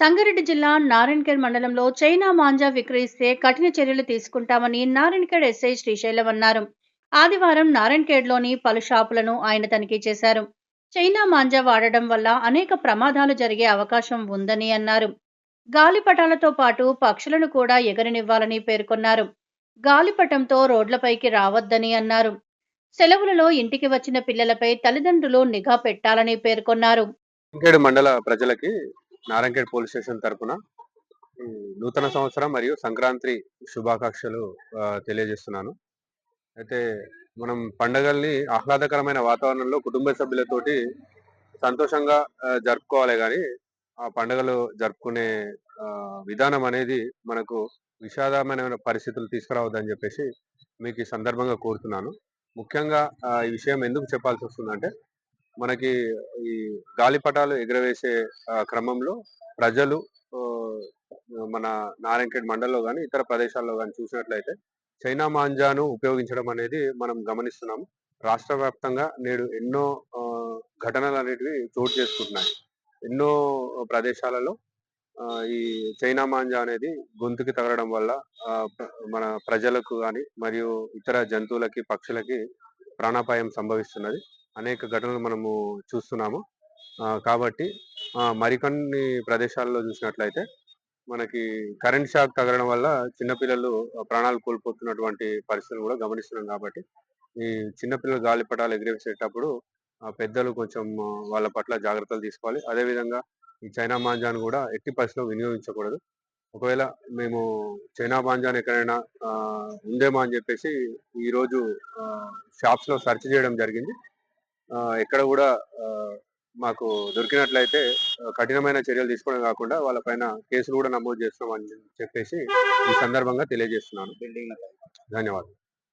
సంగారెడ్డి జిల్లా నారాయణఖేడ్ మండలంలో చైనా మాంజా విక్రయిస్తే కఠిన చర్యలు తీసుకుంటామని నారాయణఖేడ్ ఎస్ఐ శ్రీశైలం అన్నారు. ఆదివారం నారాయణఖేడ్లోని పలు షాపులను ఆయన తనిఖీ చేశారు. చైనా మాంజా వాడడం వల్ల అనేక ప్రమాదాలు జరిగే అవకాశం ఉందని అన్నారు. గాలిపటాలతో పాటు పక్షులను కూడా ఎగరనివ్వాలని పేర్కొన్నారు. గాలిపటంతో రోడ్లపైకి రావద్దని అన్నారు. సెలవులలో ఇంటికి వచ్చిన పిల్లలపై తల్లిదండ్రులు నిఘా పెట్టాలని పేర్కొన్నారు. మండల ప్రజలకి నారాయణఖేడ్ పోలీస్ స్టేషన్ తరఫున నూతన సంవత్సరం మరియు సంక్రాంతి శుభాకాంక్షలు తెలియజేస్తున్నాను. అయితే మనం పండగల్ని ఆహ్లాదకరమైన వాతావరణంలో కుటుంబ సభ్యులతోటి సంతోషంగా జరుపుకోవాలి కానీ ఆ పండగలు జరుపుకునే విధానం అనేది మనకు విషాదమైన పరిస్థితులు తీసుకురావద్దని చెప్పేసి మీకు ఈ సందర్భంగా కోరుతున్నాను. ముఖ్యంగా ఈ విషయం ఎందుకు చెప్పాల్సి వస్తుందంటే మనకి ఈ గాలిపటాలు ఎగురవేసే క్రమంలో ప్రజలు మన నారాయణఖేడ్ మండలంలో కానీ ఇతర ప్రదేశాల్లో కానీ చూసినట్లయితే చైనా మాంజాను ఉపయోగించడం అనేది మనం గమనిస్తున్నాము రాష్ట్ర వ్యాప్తంగా నేడు ఎన్నో ఘటనలు అనేటివి చోటు చేసుకుంటున్నాయి. ఎన్నో ప్రదేశాలలో ఈ చైనా మాంజా అనేది గొంతుకి తగలడం వల్ల మన ప్రజలకు కానీ మరియు ఇతర జంతువులకి పక్షులకి ప్రాణాపాయం సంభవిస్తున్నది. అనేక ఘటనలు మనము చూస్తున్నాము. కాబట్టి మరికొన్ని ప్రదేశాల్లో చూసినట్లయితే మనకి కరెంట్ షాక్ తగలడం వల్ల చిన్నపిల్లలు ప్రాణాలు కోల్పోతున్నటువంటి పరిస్థితులు కూడా గమనిస్తున్నాం కాబట్టి ఈ చిన్నపిల్లలు గాలిపటాలు ఎగిరేసేటప్పుడు పెద్దలు కొంచెం వాళ్ళ పట్ల జాగ్రత్తలు తీసుకోవాలి. అదేవిధంగా ఈ చైనా మాంజాను కూడా ఎట్టి పరిస్థితిలో వినియోగించకూడదు. ఒకవేళ మేము చైనా మాంజాన్ ఎక్కడైనా ఉందేమో అని చెప్పేసి ఈరోజు షాప్స్లో సెర్చ్ చేయడం జరిగింది. ఎక్కడ కూడా ఆ, మాకు దొరికినట్లయితే కఠినమైన చర్యలు తీసుకోవడం కాకుండా వాళ్ళపైన కేసులు కూడా నమోదు చేస్తామని చెప్పేసి ఈ సందర్భంగా తెలియజేస్తున్నాను. ధన్యవాదాలు.